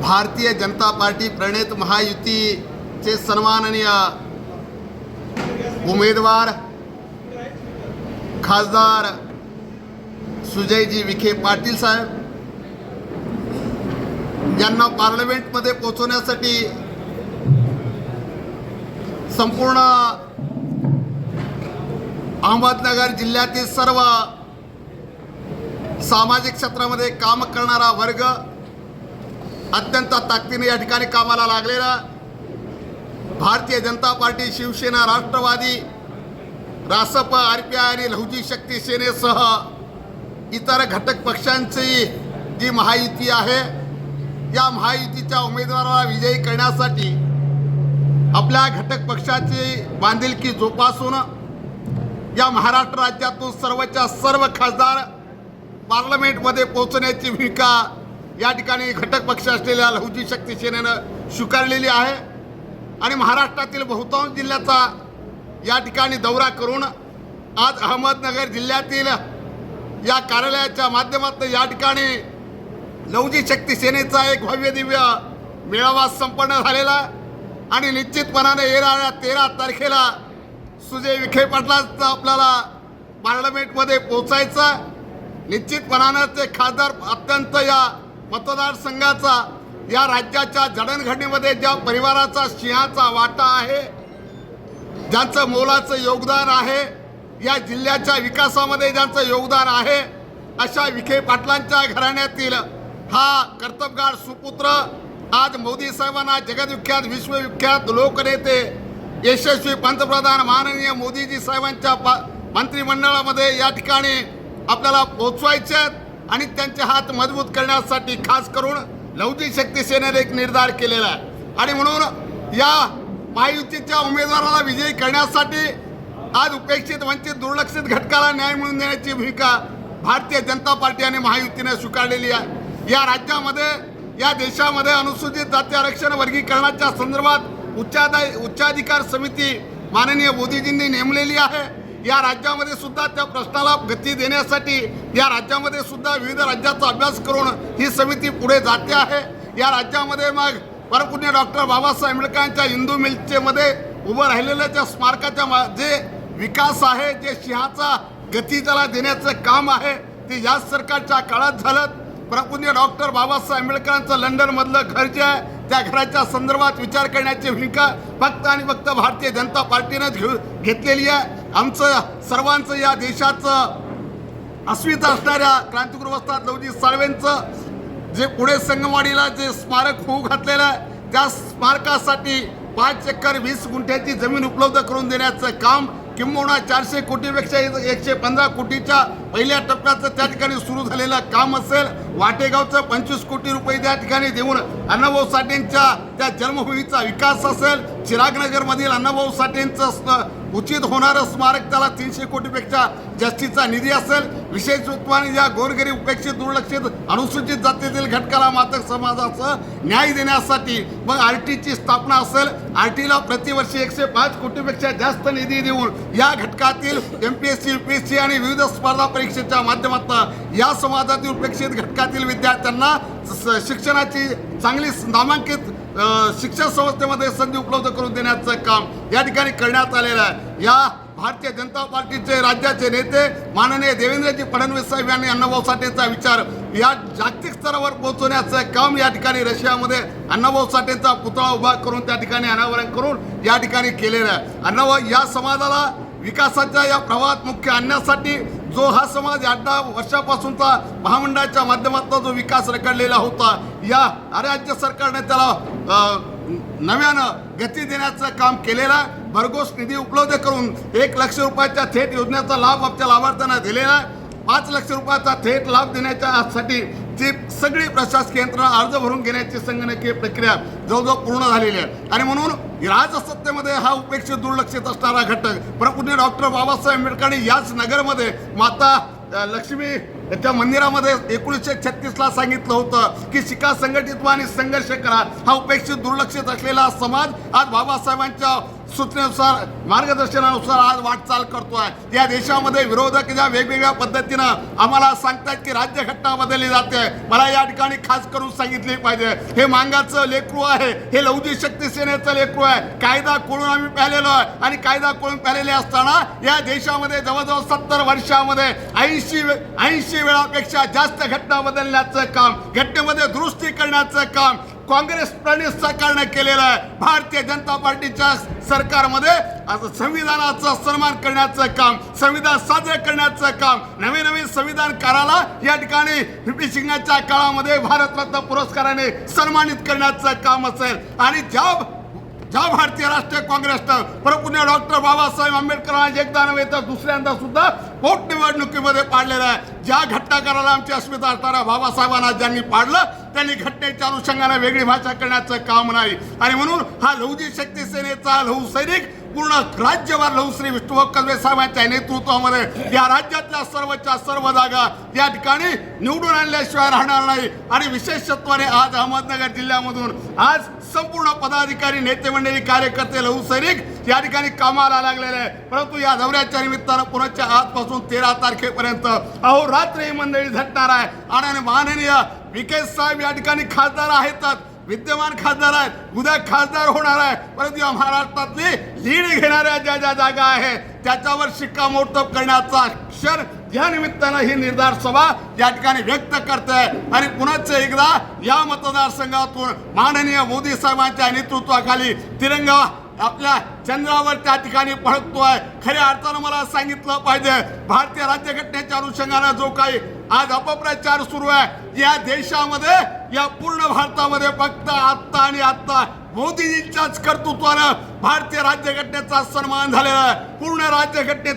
भारतीय जनता पार्टी प्रणित महायुतीचे सन्माननीय उमेदवार खासदार सुजयजी विखे पाटील साहेब. यांना पार्लमेंटमध्ये पोहोचवण्यासाठी संपूर्ण अहमदनगर जिल्ह्यातील सर्व सामाजिक क्षेत्रामध्ये काम करणारा वर्ग अत्यंत ताकदीने या ठिकाणी कामाला लागलेला Bharatiya Janata Party Shiv Sena Rashtrawadi Rasap R P I आणि लहुजी शक्ती सेनेसह इतर घटक पक्षांची जी महायुती आहे या महायुतीच्या उमेदवाराला विजयी करण्यासाठी आपल्या घटक पक्षाची बांधिलकी जोपासून या महाराष्ट्र राज्यातून सर्वच्या सर्व खासदार पार्लमेंटमध्ये पोहोचण्याची भूमिका या ठिकाणी घटक पक्ष असलेल्या लहुजी शक्ती सेनेनं स्वीकारलेली आहे. आणि महाराष्ट्रातील बहुतांश जिल्ह्याचा या ठिकाणी दौरा करून आज अहमदनगर जिल्ह्यातील या कार्यालयाच्या माध्यमातून या ठिकाणी लहुजी शक्ती सेनेचा एक भव्य दिव्य मेळावा संपन्न झालेला आणि निश्चितपणाने येणाऱ्या तेरा तारखेला सुजय विखे पाटलांचं आपल्याला पार्लमेंटमध्ये पोचायचं निश्चितपणानं ते खासदार अत्यंत या मतदारसंघाचा या राज्याच्या जडणघडणीमध्ये ज्या परिवाराचा सिंहाचा वाटा आहे ज्यांचं मोलाचं योगदान आहे या जिल्ह्याच्या विकासामध्ये ज्यांचं योगदान आहे अशा विखे पाटलांच्या घराण्यातील हा कर्तबगार सुपुत्र आज मोदी साहेबांना जगदविख्यात विश्वविख्यात लोकनेते यशस्वी पंतप्रधान माननीय मोदीजी साहेबांच्या पा मंत्रिमंडळामध्ये या ठिकाणी आपल्याला पोचवायचे आहेत. आणि त्यांचे हात मजबूत करण्यासाठी खास करून लवजी शक्ती सेनेने एक निर्धार केलेला आहे. आणि म्हणून या महायुतीच्या उमेदवाराला विजयी करण्यासाठी आज उपेक्षित वंचित दुर्लक्षित घटकाला न्याय मिळवून देण्याची भूमिका भारतीय जनता पार्टी आणि महायुतीने स्वीकारलेली आहे. या राज्यामध्ये या देशामध्ये अनुसूचित जाती आरक्षण वर्गीकरणाच्या संदर्भात उच्चादाय उच्चाधिकार समिती माननीय मोदीजींनी नेमलेली आहे. या राज्यामध्ये सुद्धा त्या प्रश्नाला गती देण्यासाठी या राज्यामध्ये सुद्धा विविध राज्याचा अभ्यास करून ही समिती पुढे जाते आहे. या राज्यामध्ये मग परपुण्य डॉक्टर बाबासाहेब आंबेडकरांच्या हिंदू मिलचे मध्ये उभं राहिलेल्या त्या स्मारकाच्या मा- जे विकास आहे जे सिंहाचा गती त्याला देण्याचं काम आहे ते याच सरकारच्या काळात झालं. प्रपुण्य डॉक्टर बाबासाहेब आंबेडकरांचं लंडनमधलं घर जे आहे त्या घराच्या संदर्भात विचार करण्याची भूमिका फक्त आणि फक्त भारतीय जनता पार्टीनंच घेऊ घेतलेली आहे. आमचं सर्वांचं या देशाचं अस्मिता असणाऱ्या क्रांतिगुरू वस्ताद लवजी साळवेंचं जे पुढे संगमवाडीला जे स्मारक होऊ घातलेलं आहे त्या स्मारकासाठी पाच एकर वीस गुंठ्याची जमीन उपलब्ध करून देण्याचं काम किंबहुना चारशे कोटीपेक्षा एकशे पंधरा कोटीच्या पहिल्या टप्प्याचं त्या ठिकाणी सुरू झालेलं काम असेल वाटेगावचं पंचवीस कोटी रुपये त्या ठिकाणी देऊन अण्णाभाऊ साठेंच्या त्या जन्मभूमीचा विकास असेल चिरागनगरमधील अण्णाभाऊ साठेंचं उचित होणारं स्मारक त्याला तीनशे कोटीपेक्षा जास्तीचा निधी असेल. विशेष रूपाने या गोरगरीब उपेक्षित दुर्लक्षित अनुसूचित जातीतील घटकाला मातक समाजाचं न्याय देण्यासाठी मग आर टीची स्थापना असेल. आर टीला प्रतिवर्षी एकशे पाच कोटीपेक्षा जास्त निधी देऊन या घटकातील M P S C U P S C आणि विविध स्पर्धा परीक्षेच्या माध्यमातून या समाजातील उपेक्षित घटकातील विद्यार्थ्यांना शिक्षणाची चांगली नामांकित शिक्षण संस्थेमध्ये संधी उपलब्ध करून देण्याचं काम या ठिकाणी करण्यात आलेलं आहे. या भारतीय जनता पार्टीचे राज्याचे नेते माननीय देवेंद्रजी फडणवीस साहेब यांनी अण्णाभाऊ साठेंचा विचार या जागतिक स्तरावर पोहोचवण्याचं काम या ठिकाणी रशियामध्ये अण्णाभाऊ साठेंचा पुतळा उभा करून त्या ठिकाणी अनावरण करून या ठिकाणी केलेलं आहे. अण्णाभाऊ या समाजाला विकासाच्या या प्रवाहात मुख्य आणण्यासाठी जो हा समाज आठ दहा वर्षापासूनचा महामंडळाच्या माध्यमातून जो विकास रखडलेला होता या राज्य सरकारने त्याला नव्यानं गती देण्याचं काम केलेलं आहे. भरघोस निधी उपलब्ध करून एक लक्ष रुपयाच्या थेट योजनेचा लाभ आमच्या लाभार्थ्यांना दिलेला आहे. पाच लक्ष रुपयाचा थेट लाभ देण्याच्यासाठी ती सगळी प्रशासकीय यंत्रणा अर्ज भरून घेण्याची संगणकीय प्रक्रिया जवळजवळ पूर्ण झालेली आहे. आणि म्हणून राजसत्तेमध्ये हा उपेक्षित दुर्लक्षित असणारा घटक प्रपुण्य डॉक्टर बाबासाहेब आंबेडकरांनी याच नगरमध्ये माता लक्ष्मी त्या मंदिरामध्ये एकोणीसशे छत्तीसला सांगितलं होतं की शिका संघटित व्हा आणि संघर्ष करा. हा उपेक्षित दुर्लक्षित असलेला समाज आज बाबासाहेबांच्या सूचनेनुसार मार्गदर्शनानुसार आज वाटचाल करतो आहे या देशामध्ये विरोधक ज्या वेगवेगळ्या पद्धतीनं आम्हाला सांगतायत की राज्यघटना बदलली जाते. मला या ठिकाणी खास करून सांगितले पाहिजे. हे मांगाचं लेकरू आहे. हे लौजी शक्ती सेनेचं लेकरू आहे. कायदा कोळून आम्ही पाहिलेलो आहे. आणि कायदा कोळून पाहिलेले असताना या देशामध्ये जवळजवळ सत्तर वर्षामध्ये ऐंशी ऐंशी वेळापेक्षा जास्त घटना बदलण्याचं काम घटनेमध्ये दुरुस्ती करण्याचं काम काँग्रेस प्रणित सरकारने केलेलं आहे. भारतीय जनता पार्टीच्या सरकारमध्ये आता संविधानाचा सन्मान करण्याचं काम संविधान साजरे करण्याचं काम नवीन नवीन संविधानकाराला या ठिकाणी ब्रिटिश शिंगण्याच्या काळामध्ये भारतरत्न पुरस्काराने सन्मानित करण्याचं काम असेल. आणि ज्या ज्या भारतीय राष्ट्रीय काँग्रेसनं प्रपुण्य डॉक्टर बाबासाहेब आंबेडकरांना एकदा नव्हे तर दुसऱ्यांदा सुद्धा पोटनिवडणुकीमध्ये पाडलेला आहे. ज्या घटनाकाराला आमची अस्मिता असणाऱ्या बाबासाहेबांना ज्यांनी पाडलं त्यांनी घटनेच्या अनुषंगाने वेगळी भाषा करण्याचं काम नाही. आणि म्हणून हा लहुजी शक्ती सेनेचा लहू सैनिक पूर्ण राज्यभर लहुश्री विष्णू कलवे साहेबांच्या नेतृत्वामध्ये या राज्यातल्या सर्वच्या सर्व जागा या ठिकाणी निवडून आणल्याशिवाय राहणार नाही. आणि विशेषत्वाने आज अहमदनगर जिल्ह्यामधून आज संपूर्ण पदाधिकारी नेते मंडळी कार्यकर्ते लहू सैनिक या ठिकाणी कामाला लागलेले आहे परंतु या दौऱ्याच्या निमित्तानं पुण्याच्या आजपासून तेरा तारखेपर्यंत अहोरात्र ही मंडळी झटणार आहे. आणि माननीय विकेश साहेब या ठिकाणी खासदार आहेतच. विद्यमान खासदार आहेत. उद्या खासदार होणार आहे. परंतु या महाराष्ट्रातली लीड घेणाऱ्या ज्या ज्या जागा आहेत त्याच्यावर शिक्कामोर्तब करण्याचा क्षण या निमित्तानं ही निर्धार सभा या ठिकाणी व्यक्त करते. आणि पुन्हा एकदा या मतदारसंघातून माननीय मोदी साहेबांच्या नेतृत्वाखाली तिरंगा आपल्या चंद्रावर त्या ठिकाणी फडकतोय. खऱ्या अर्थानं मला सांगितलं पाहिजे भारतीय राज्यघटनेच्या अनुषंगानं जो काही आज अपप्रचार सुरू आहे या देशामध्ये या पूर्ण भारतामध्ये फक्त आत्ता आणि आत्ता मोदीजींच्याच कर्तृत्वानं भारतीय राज्यघटनेचा सन्मान झालेला आहे. पूर्ण राज्यघटनेत